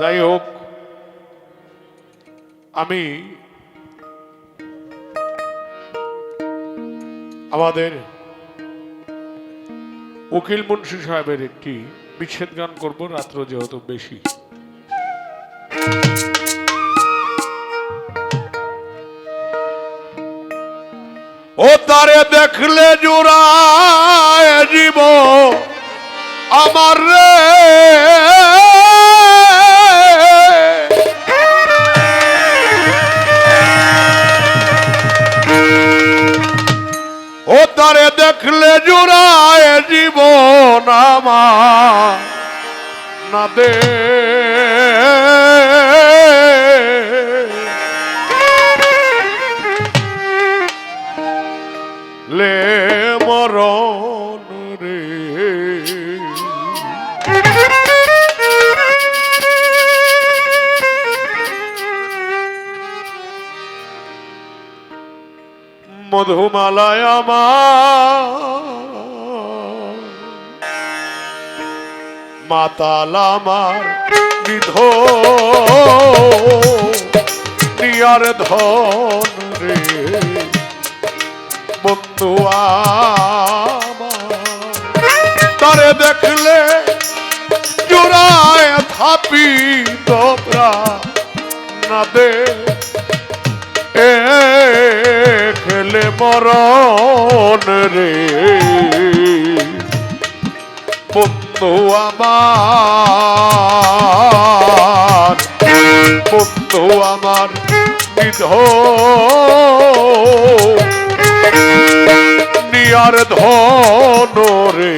যাই হোক, আমি আমাদের উকিল মুন্সি সাহেবের একটি বিচ্ছেদ গান করব, রাত্র যেহেতু বেশি। ও তারে দেখলে জোড়ায় জীব, আমার রে ও তারে দেখলে জোড়ায় জীবন আমার। না দে মধুমালায় মাতাল আমার বিধ নিয়ার ধন রে তারে দেখলে জোড়ায় থাপি তোরা না দে মরণ রে। বন্ধু আমার বন্ধু আমার বিধ। নিয়ার ধন রে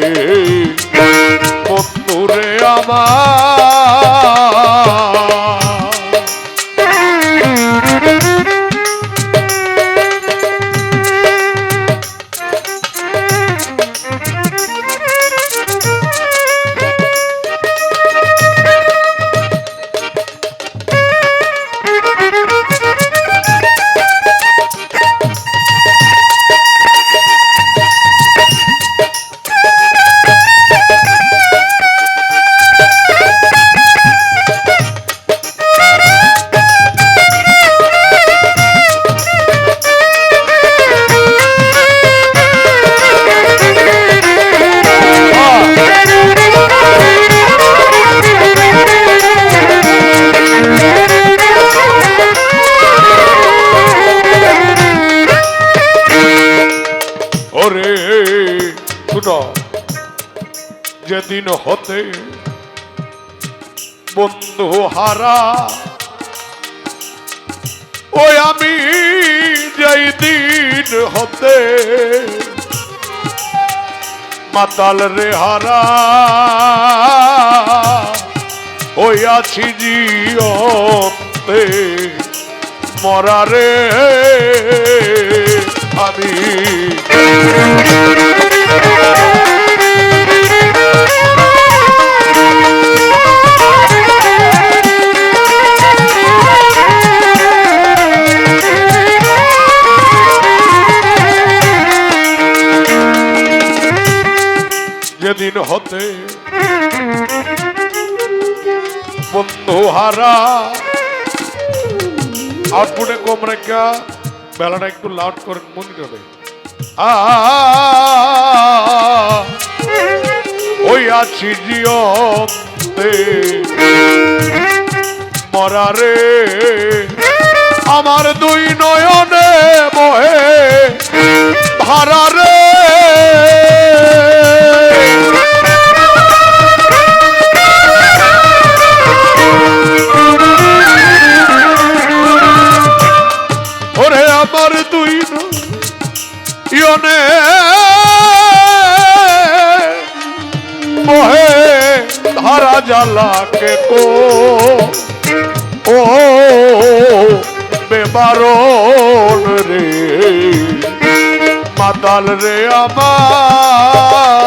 বন্ধু রে আমার। শুনো যেদিন হতে বন্ধু হারা, ওই আমি যেই দিন হতে মাতাল রে হারা, ওই আছি জিয়তে মরারে যেদিন হতে বন্ধু হারা আউটপুটে কম রেখা বেলাটা একটু লাউড করেন মনিটরে আ ওই আছি জিয়তে মরারে আমার দুই নয়নে বহে ধারারে ইয়নে মোহে ধারা জ্বালাকে কো ও বেবারণ রে মাতাল রে আমার।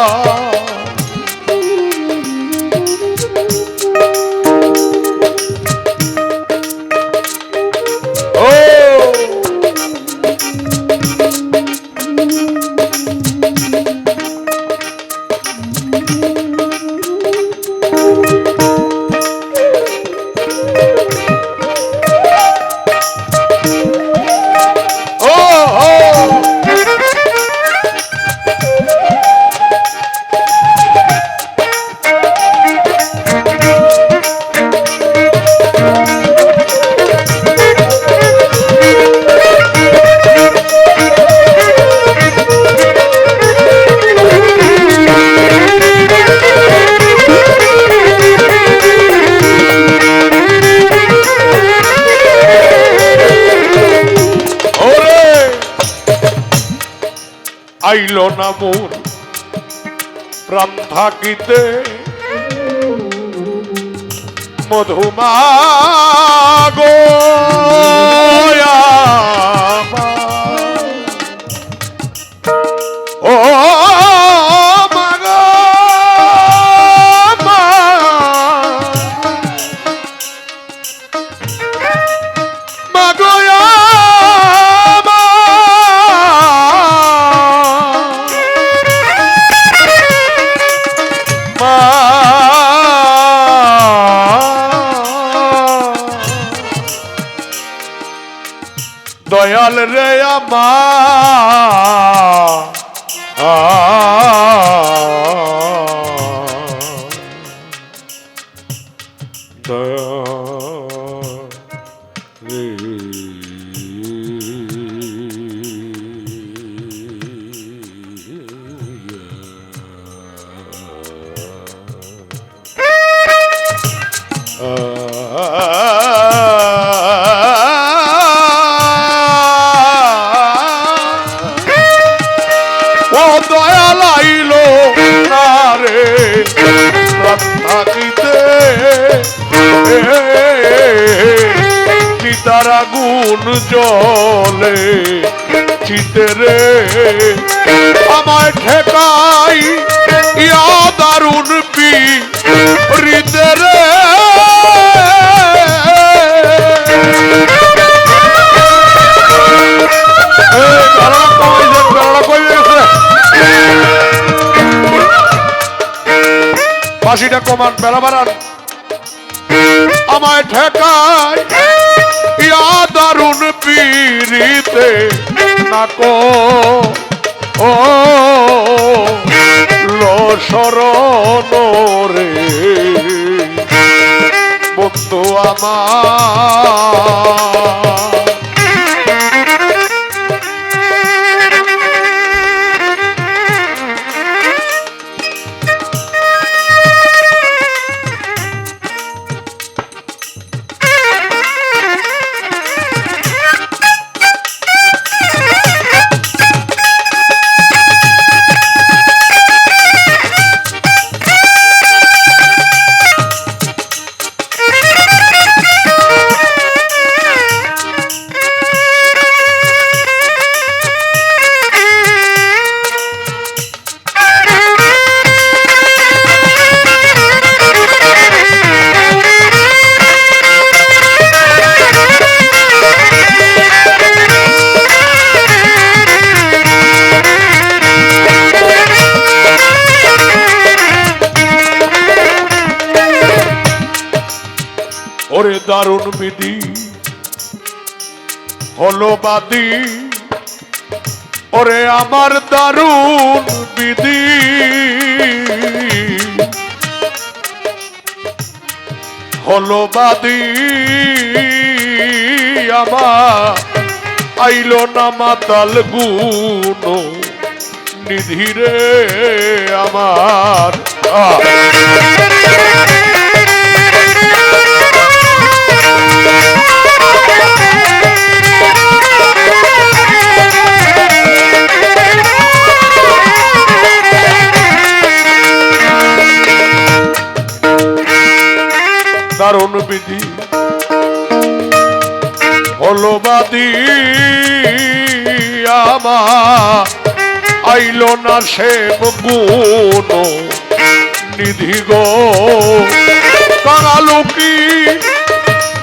আইল না মোর প্রাণ থাকিতে। মধুমাগো রে দয়াল আইল না রে। প্রাণ থাকিতে চিতার আগুন জলে চিতে রে। আমায় ঠেকাই ইয়া দারুণ পি হৃদে বাঁশিটা কমান বেলা বাড়ান। আমায় ঠেকায় ইয়া দারুণ পীড়িতে নাকো। ও লো বন্ধু আমার। ওরে দারুণ বিধি, হলো বাদি ওরে আমার দারুণ বিধি। হলো বাদি আমার আইলো না মাতাল গুণ নিধিরে আমার। দারুণ বিধি। হলো বাদি আইল না সে গুণ নিধি গো। কাঙালুকি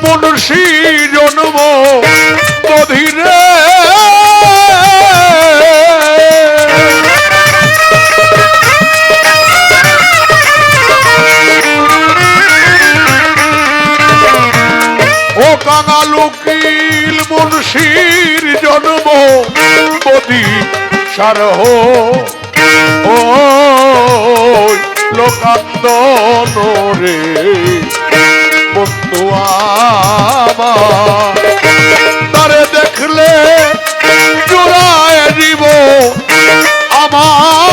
মনুষী জন্ম বধিরে কাঙালুকিল মুন্সির জন্ম বদি সারহ। ও লোকান্দন রে, বন্ধু আমার, তারে দেখলে জোড়ায় দিব আমার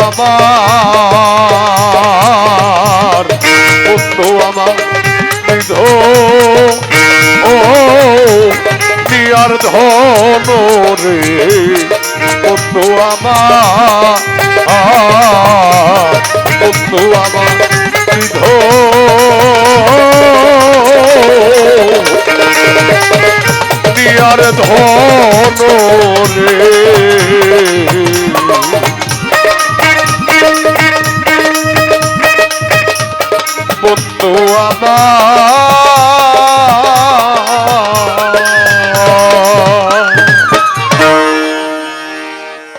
আমার বন্ধু আমার ধো ও দিয়ার ধন রে। বন্ধু আমার বন্ধু আমার ধো দিয়ার ধন